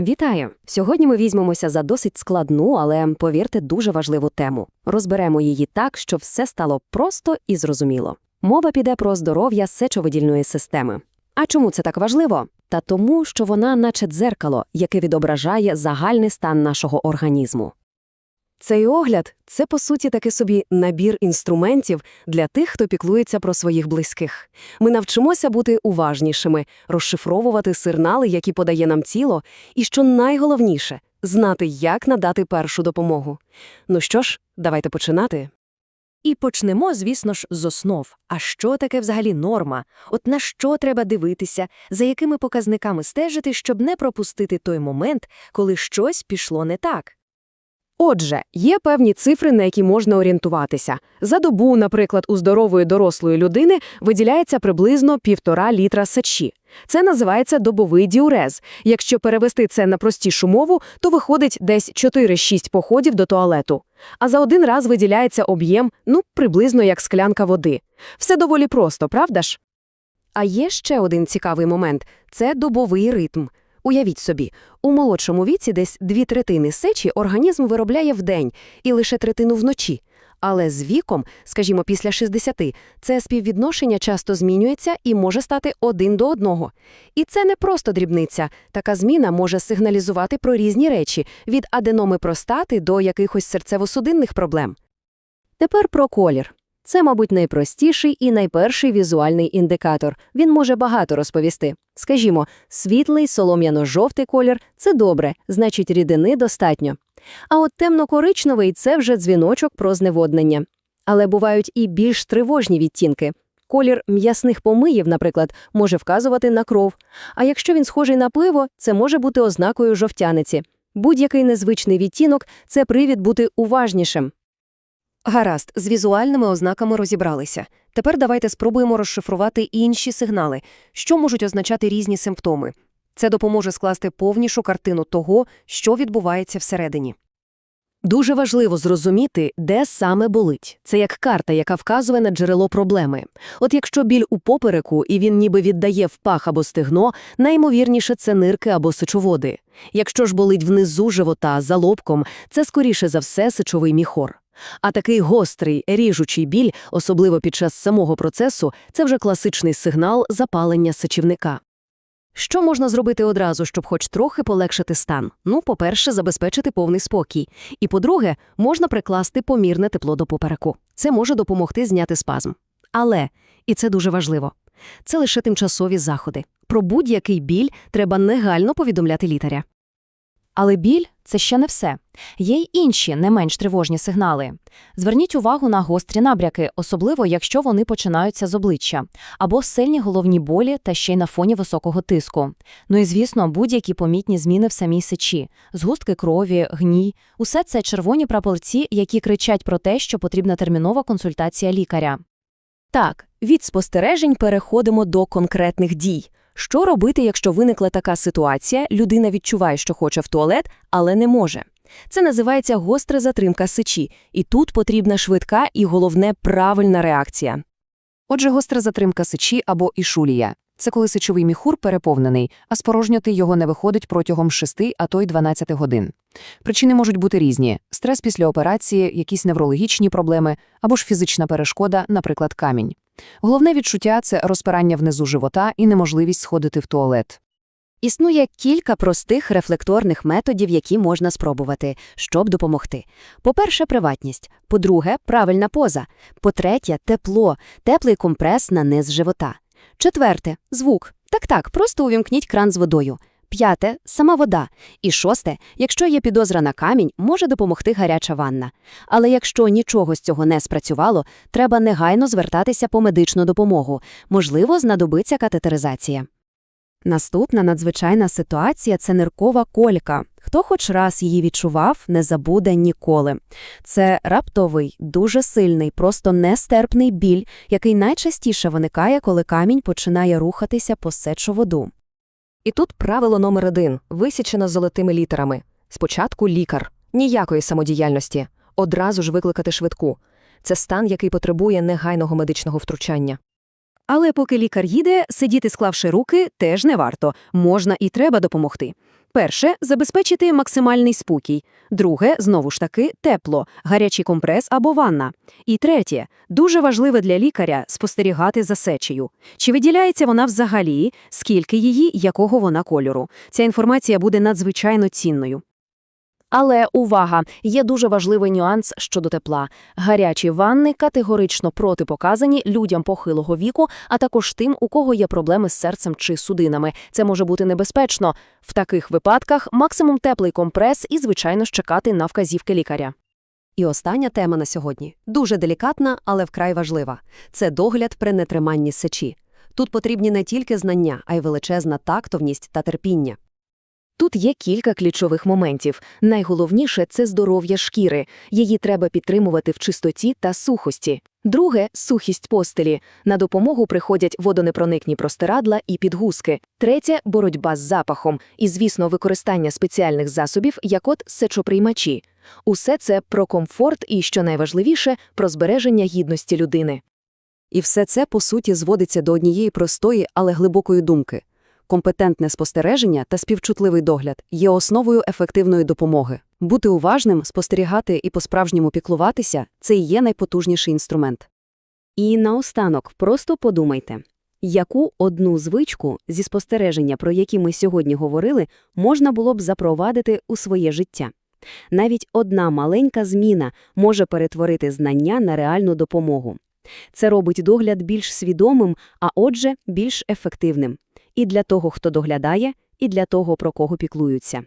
Вітаю! Сьогодні ми візьмемося за досить складну, але, повірте, дуже важливу тему. Розберемо її так, щоб все стало просто і зрозуміло. Мова піде про здоров'я сечовидільної системи. А чому це так важливо? Та тому, що вона наче дзеркало, яке відображає загальний стан нашого організму. Цей огляд – це, по суті, таки собі набір інструментів для тих, хто піклується про своїх близьких. Ми навчимося бути уважнішими, розшифровувати сигнали, які подає нам тіло, і, що найголовніше – знати, як надати першу допомогу. Ну що ж, давайте починати. І почнемо, звісно ж, з основ. А що таке взагалі норма? От на що треба дивитися, за якими показниками стежити, щоб не пропустити той момент, коли щось пішло не так? Отже, є певні цифри, на які можна орієнтуватися. За добу, наприклад, у здорової дорослої людини виділяється приблизно півтора літра сечі. Це називається добовий діурез. Якщо перевести це на простішу мову, то виходить десь 4-6 походів до туалету. А за один раз виділяється об'єм, ну, приблизно як склянка води. Все доволі просто, правда ж? А є ще один цікавий момент – це добовий ритм. Уявіть собі, у молодшому віці десь дві третини сечі організм виробляє вдень і лише третину вночі. Але з віком, скажімо, після 60, це співвідношення часто змінюється і може стати один до одного. І це не просто дрібниця. Така зміна може сигналізувати про різні речі – від аденоми простати до якихось серцево-судинних проблем. Тепер про колір. Це, мабуть, найпростіший і найперший візуальний індикатор. Він може багато розповісти. Скажімо, світлий солом'яно-жовтий колір – це добре, значить рідини достатньо. А от темно-коричневий – це вже дзвіночок про зневоднення. Але бувають і більш тривожні відтінки. Колір м'ясних помиїв, наприклад, може вказувати на кров. А якщо він схожий на пиво, це може бути ознакою жовтяниці. Будь-який незвичний відтінок – це привід бути уважнішим. Гаразд, з візуальними ознаками розібралися. Тепер давайте спробуємо розшифрувати інші сигнали, що можуть означати різні симптоми. Це допоможе скласти повнішу картину того, що відбувається всередині. Дуже важливо зрозуміти, де саме болить. Це як карта, яка вказує на джерело проблеми. От якщо біль у попереку і він ніби віддає в пах або стегно, найімовірніше це нирки або сечоводи. Якщо ж болить внизу живота, за лобком, це скоріше за все сечовий міхор. А такий гострий, ріжучий біль, особливо під час самого процесу, це вже класичний сигнал запалення сечівника. Що можна зробити одразу, щоб хоч трохи полегшити стан? Ну, по-перше, забезпечити повний спокій. І, по-друге, можна прикласти помірне тепло до попереку. Це може допомогти зняти спазм. Але, і це дуже важливо, це лише тимчасові заходи. Про будь-який біль треба негайно повідомляти лікаря. Але біль – це ще не все. Є й інші, не менш тривожні сигнали. Зверніть увагу на гострі набряки, особливо якщо вони починаються з обличчя, або сильні головні болі та ще й на фоні високого тиску. Ну і, звісно, будь-які помітні зміни в самій сечі, згустки крові, гній – усе це червоні прапорці, які кричать про те, що потрібна термінова консультація лікаря. Так, від спостережень переходимо до конкретних дій. Що робити, якщо виникла така ситуація, людина відчуває, що хоче в туалет, але не може? Це називається гостра затримка сечі, і тут потрібна швидка і, головне, правильна реакція. Отже, гостра затримка сечі або ішулія – це коли сечовий міхур переповнений, а спорожньоти його не виходить протягом 6, а то й 12 годин. Причини можуть бути різні – стрес після операції, якісь неврологічні проблеми або ж фізична перешкода, наприклад, камінь. Головне відчуття – це розпирання внизу живота і неможливість сходити в туалет. Існує кілька простих рефлекторних методів, які можна спробувати, щоб допомогти. По-перше, приватність. По-друге, правильна поза. По-третє, тепло, теплий компрес на низ живота. Четверте – звук. Так-так, просто увімкніть кран з водою. П'яте – сама вода. І шосте – якщо є підозра на камінь, може допомогти гаряча ванна. Але якщо нічого з цього не спрацювало, треба негайно звертатися по медичну допомогу. Можливо, знадобиться катетеризація. Наступна надзвичайна ситуація – це ниркова колька. Хто хоч раз її відчував, не забуде ніколи. Це раптовий, дуже сильний, просто нестерпний біль, який найчастіше виникає, коли камінь починає рухатися по сечоводу. І тут правило номер один, висічено золотими літерами. Спочатку лікар. Ніякої самодіяльності. Одразу ж викликати швидку. Це стан, який потребує негайного медичного втручання. Але поки лікар їде, сидіти склавши руки теж не варто. Можна і треба допомогти. Перше – забезпечити максимальний спокій. Друге – знову ж таки, тепло, гарячий компрес або ванна. І третє – дуже важливе для лікаря – спостерігати за сечею. Чи виділяється вона взагалі, скільки її, якого вона кольору. Ця інформація буде надзвичайно цінною. Але увага! Є дуже важливий нюанс щодо тепла. Гарячі ванни категорично протипоказані людям похилого віку, а також тим, у кого є проблеми з серцем чи судинами. Це може бути небезпечно. В таких випадках максимум теплий компрес і, звичайно, чекати на вказівки лікаря. І остання тема на сьогодні. Дуже делікатна, але вкрай важлива. Це догляд при нетриманні сечі. Тут потрібні не тільки знання, а й величезна тактовність та терпіння. Тут є кілька ключових моментів. Найголовніше це здоров'я шкіри. Її треба підтримувати в чистоті та сухості. Друге сухість постелі. На допомогу приходять водонепроникні простирадла і підгузки. Третє боротьба з запахом. І, звісно, використання спеціальних засобів, як от сечоприймачі. Усе це про комфорт і, що найважливіше, про збереження гідності людини. І все це, по суті, зводиться до однієї простої, але глибокої думки. Компетентне спостереження та співчутливий догляд є основою ефективної допомоги. Бути уважним, спостерігати і по-справжньому піклуватися – це і є найпотужніший інструмент. І наостанок просто подумайте, яку одну звичку зі спостереження, про які ми сьогодні говорили, можна було б запровадити у своє життя. Навіть одна маленька зміна може перетворити знання на реальну допомогу. Це робить догляд більш свідомим, а отже, більш ефективним. І для того, хто доглядає, і для того, про кого піклуються.